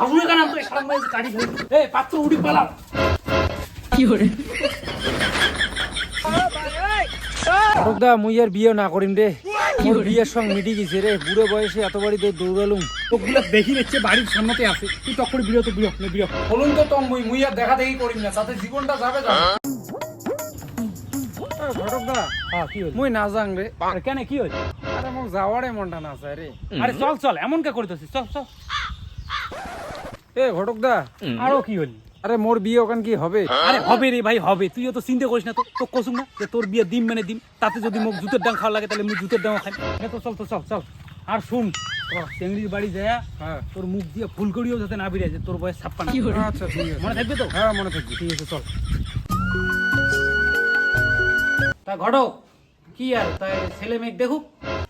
ঘাবুড়ে কানাম তো সারা মাঝে কাটি এ পাত্র উড়ি পালা দা মুই আর বিয়ে না করিম রে। মোর বিয়ের সঙ্গ মিটি গেছে রে। বুড়ো বয়সে এত বাড়ি দৌড় দৌড়ালুম দেখি নিচ্ছে বাড়ির সামনেতে আছে। তুই তখন বিরত বিরত নে বিরত বলুন তো তং মুই মুই আর দেখা দেখি করিম না। তাতে জীবনটা যাবে যা ঘটক দা কি হল মুই না যাং রে। আরে কেন কি হল আরে মোক যাওয়ারে মনটা না চায় রে। আরে চল চল এমন কে করতেছিস। চল চল। এ ঘটক দা আরও কি হল? আরে মোর বিয়ে ওখান কি হবে? আরে হবে রে ভাই হবে। তুইও তো চিন্তা করিস না তো তো কসুম না যে তোর বিয়ে দিম মানে দিম। তাতে যদি মোক জুতের ডাং খাওয়া লাগে তাহলে মুই জুতের ডাঙও খাই তো চল তো চল চল। আর শুন চেংড়ির বাড়ি যায় হ্যাঁ। তোর মুখ দিয়ে ফুলকড়িও যাতে না বেরিয়ে যায় তোর বয়স ছাপ্পান্ন। আচ্ছা মনে থাকবে তো? হ্যাঁ মনে থাকবে। ঠিক আছে চল। তা ঘটো কি আর তাই ছেলে মেয়ে দেখুক?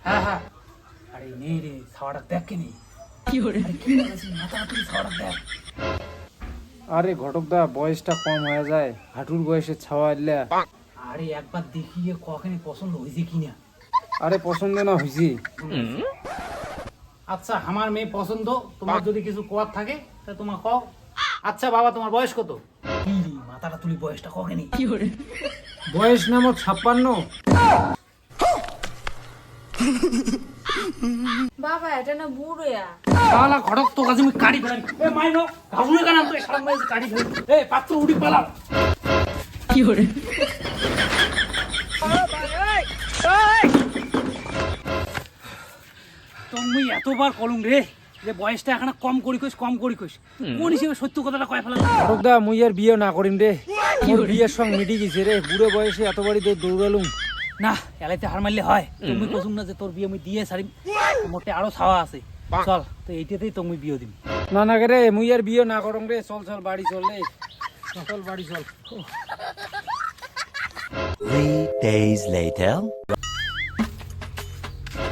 হ্যাঁ হ্যাঁ। আরে নেই রে ছাওয়াটা দেখ কে নেই আরে কি না মাথা মাথা ছাওয়াটা দেখ আরে ঘটক দা বয়সটা কম হয়ে যায় হাঁটুর বয়সে ছাওয়া এলে আরে একবার দেখিয়ে কখনই পছন্দ হয়েছে কিনা। আরে পছন্দ না হইছি আচ্ছা আমার মেয়ে পছন্দ তোমার যদি কিছু কোয়ার থাকে তা তোমার কও। আচ্ছা বাবা তোমার বয়স কত? কি মাথাটা তুলি বয়সটা কখনই কি করে? বয়স না মোর ছাপ্পান্ন। বাবা এটা না বুড়োয়া শালা ঘটক তো আমি এ মাইনো ঘাবুড়ে তো কাটি ফেলাই এ পাত্র উড়ি পালা। তুমি এতবার কলম রে যে বয়সটা এখন কম করি কইস কম করি কইস। কোন হিসেবে সত্য কথাটা কয় ফেলা ঘটক দা মুই আর বিয়ে না করিম রে। মোর বিয়ের সঙ্গ মিটি গেছে রে। বুড়ো বয়সে এত বাড়ি দৌড় দৌড়ালুম। না এলাইতে হার মারলে হয়। তুমি কসুম না যে তোর বিয়ে আমি দিয়ে সারিম মোটে আরও ছাওয়া আছে। চল তো এইটাতেই তুমি বিয়ে দিম। না না রে মুই আর বিয়ে না করম রে। চল চল বাড়ি চল রে। চল বাড়ি চল। Three days later.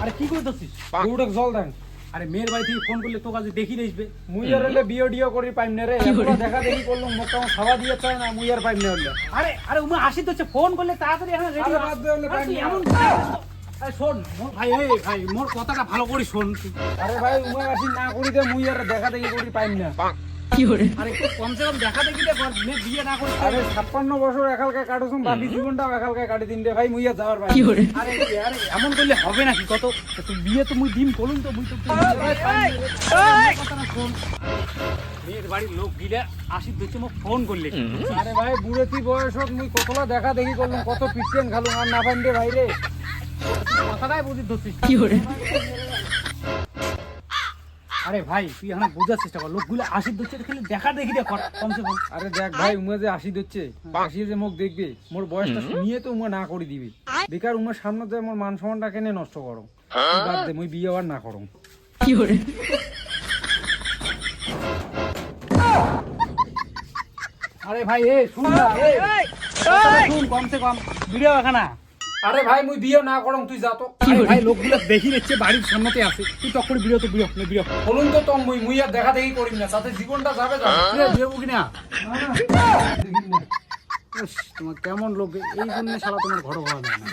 আরে কি করতেছিস গৌড়ক জল দেন। আরে মেয়ের বাড়ি থেকে ফোন করলে তো কাজে দেখি দেখবে মুই আর হলে বিয়ে ডিও করি পাইম না রে। এগুলো দেখা দেখি করলাম মোট কেমন খাওয়া দিয়ে চায় না মুই আর পাইম না হলে। আরে আরে উমা আসি তো হচ্ছে ফোন করলে তাড়াতাড়ি এখন রেডি বাদ দে, তুই কাহিনী এমন আরে শোন মোর ভাই এই ভাই মোর কথাটা ভালো করে শোন। আরে ভাই উমা আসি না করি দে মুই আর দেখা দেখি করি পাইম না। আরে কর, করে ছাপ্পান্ন বছর একালকে কাটুছুম বাকি জীবনটাও একালকে কাটি দিন রে ভাই মুই আর যাওয়ার ভাই আরে আরে এমন করলে হবে নাকি কত? তুই বিয়ে তো মুই বলুন তো মুই তো কথাটা মেয়ের বাড়ির লোক গিলে আসি দেখছে মোক ফোন করলে। আরে ভাই বুড়েতি বয়সত মুই কতলা দেখা দেখি করলুম কত পিটেন খালুম আর না পাইম রে ভাই রে। কথাটাই বুঝি ধরছিস। আরে ভাই তুই এখন বোঝার চেষ্টা কর। লোকগুলো আসি ধরছে খালি দেখা দেখি দে কর কমসে কম। আরে দেখ ভাই উমা যে আসি দিচ্ছে আসি যে মোক দেখবে মোর বয়সটা শুনিয়ে তো উমা না করে দিবে। বেকার উমার সামনে যে মোর মান সম্মানটা কেনে নষ্ট করো। বাদ দে মুই বিয়ে আর না করো? আরে ভাই এ শুন না এ। কমসে কম। ভিডিও এখানা আরে ভাই মুই বিয়ে না করং তুই যা তো। ভাই লোকগুলো দেখি নিচ্ছে বাড়ির সামনেতে আছে। তুই তখন বিরত বিরত নে বিরত বলুন তো তং মুই মুই আর দেখা দেখি করিম না। তাতে জীবনটা যাবে যা বিয়ে বুকি না তোমার কেমন লোক? এই জন্য শালা তোমার ঘর ঘর যায় না।